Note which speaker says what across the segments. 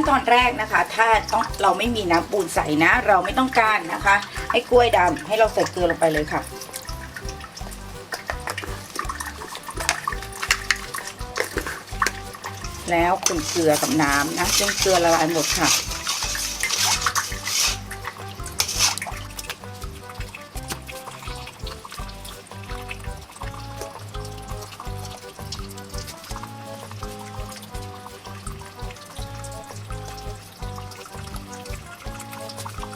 Speaker 1: ขั้นตอนแรกนะคะ ถ้าต้องเราไม่มีน้ำปูนใส่นะ เราไม่ต้องการนะคะ ให้กล้วยดำให้เราใส่เกลือลงไปเลยค่ะแล้วคนเกลือกับน้ำนะจนเกลือละลายหมดค่ะ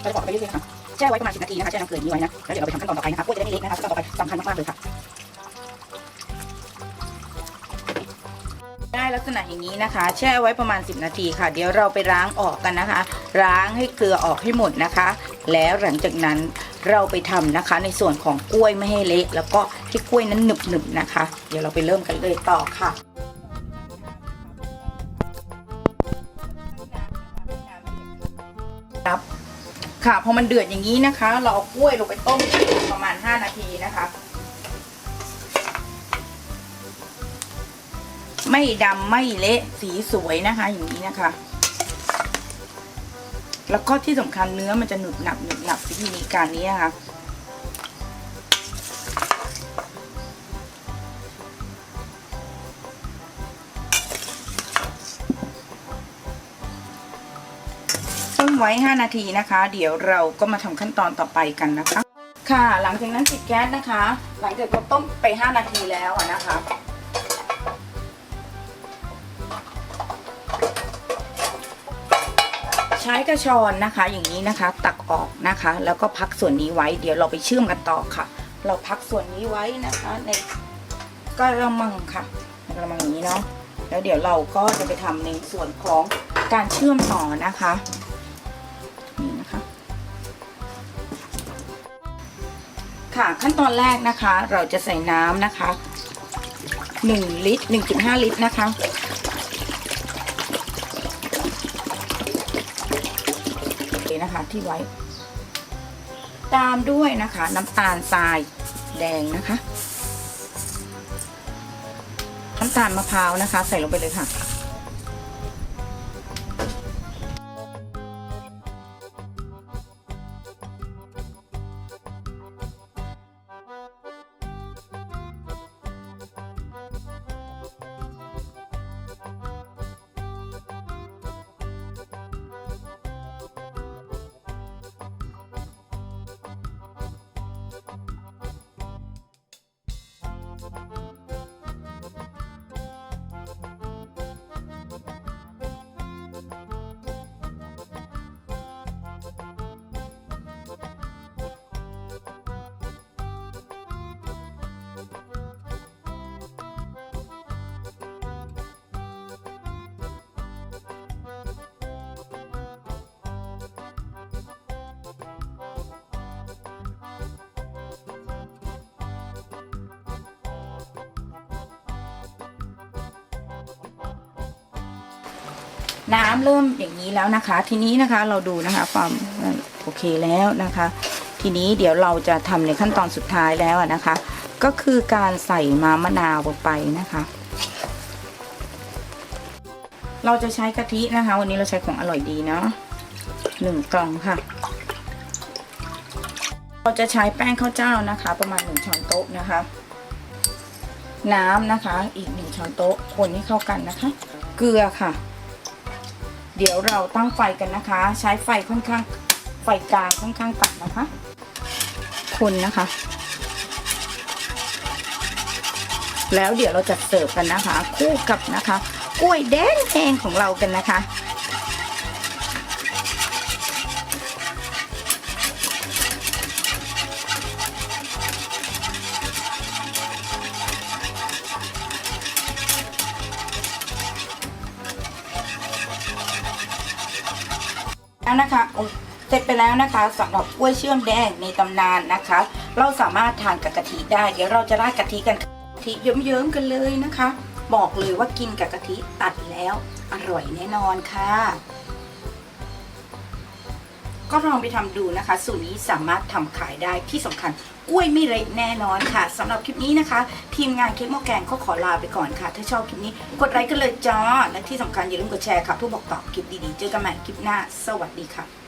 Speaker 1: เราจะบอกไปเรื่อยๆค่ะแช่ไว้ประมาณ 10 นาทีนะคะแช่น้ำเกลืออย่างนี้ไว้นะแล้วเดี๋ยวเราไปทำขั้นตอนต่อไปนะคะกล้วยจะได้ไม่เละนะคะขั้นตอนต่อไปสำคัญมากๆเลยค่ะ ได้ลักษณะอย่างนี้นะคะ แช่ไว้ประมาณ 10 นาทีค่ะ เดี๋ยวเราไปล้างออกกันนะคะ ล้างให้เกลือออกให้หมดนะคะ แล้วหลังจากนั้นเราไปทำนะคะ ในส่วนของกล้วยไม่ให้เละแล้วก็ให้กล้วยนั้นหนึบๆนะคะ เดี๋ยวเราไปเริ่มกันเลยต่อค่ะ ค่ะพอมันเดือดอย่างนี้นะคะ เราเอากล้วยลงไปต้มประมาณ 5 นาทีนะคะ ไม่ดำไม่เละสีสวยนะคะ อย่างนี้นะคะ แล้วก็ที่สำคัญเนื้อมันจะหนุบหนับหนุบหนับวิธีการนี้นะคะ ต้มไว้ 5 นาทีนะคะ เดี๋ยวเราก็มาทำขั้นตอนต่อไปกันนะคะ ค่ะ หลังจากนั้นปิดแก๊สนะคะ หลังจากเราต้มไป 5 นาทีแล้วนะคะ ใช้กระชอนนะคะ อย่างนี้นะคะ ตักออกนะคะ แล้วก็พักส่วนนี้ไว้ เดี๋ยวเราไปเชื่อมกันต่อค่ะ เราพักส่วนนี้ไว้นะคะในกระมังค่ะในกระมังอย่างนี้เนาะแล้วเดี๋ยวเราก็จะไปทำในส่วนของการเชื่อมต่อนะคะ ค่ะขั้นตอนแรกนะคะ เราจะใส่น้ำนะคะ 1 ลิตร 1.5 ลิตรนะคะ นี่นะคะที่ไว้ ตามด้วยนะคะ น้ำตาลทรายแดงนะคะ น้ำตาลมะพร้าวนะคะ ใส่ลงไปเลยค่ะ น้ำเริ่มอย่างนี้แล้วนะคะ ทีนี้นะคะเราดูนะคะความโอเคแล้วนะคะ ทีนี้เดี๋ยวเราจะทำในขั้นตอนสุดท้ายแล้วนะคะ ก็คือการใส่มามะนาวลงไปนะคะ เราจะใช้กะทินะคะ วันนี้เราใช้ของอร่อยดีเนาะหนึ่งกล่องค่ะ เราจะใช้แป้งข้าวเจ้านะคะ ประมาณหนึ่งช้อนโต๊ะนะคะ น้ำนะคะ อีกหนึ่งช้อนโต๊ะคนให้เข้ากันนะคะ เกลือค่ะ เดี๋ยวเราตั้งไฟกันนะคะ ใช้ไฟค่อนข้างไฟกลางค่อนข้างต่ำนะคะ คนนะคะ แล้วเดี๋ยวเราจะเสิร์ฟกันนะคะ คู่กับนะคะ กล้วยแดงแดงของเรากันนะคะ นะคะเสร็จไปแล้วนะคะสำหรับกล้วยเชื่อมแดงในตำนานนะคะ เราสามารถทานกับกะทิได้ เดี๋ยวเราจะราดกะทิกันกะทิเยิ้มๆกันเลยนะคะ บอกเลยว่ากินกับกะทิตัดแล้ว อร่อยแน่นอนค่ะ ก็ลองไปทำดูนะคะ สูตรนี้สามารถทำขายได้ที่สำคัญกล้วยไม่เละแน่นอนค่ะสำหรับคลิปนี้นะคะ ทีมงานเค้กหม้อแกงก็ขอลาไปก่อนค่ะ ถ้าชอบคลิปนี้กดไลค์กันเลยจ้าและที่สำคัญอย่าลืมกดแชร์ค่ะเพื่อบอกต่อคลิปดีๆ เจอกันใหม่คลิปหน้า สวัสดีค่ะ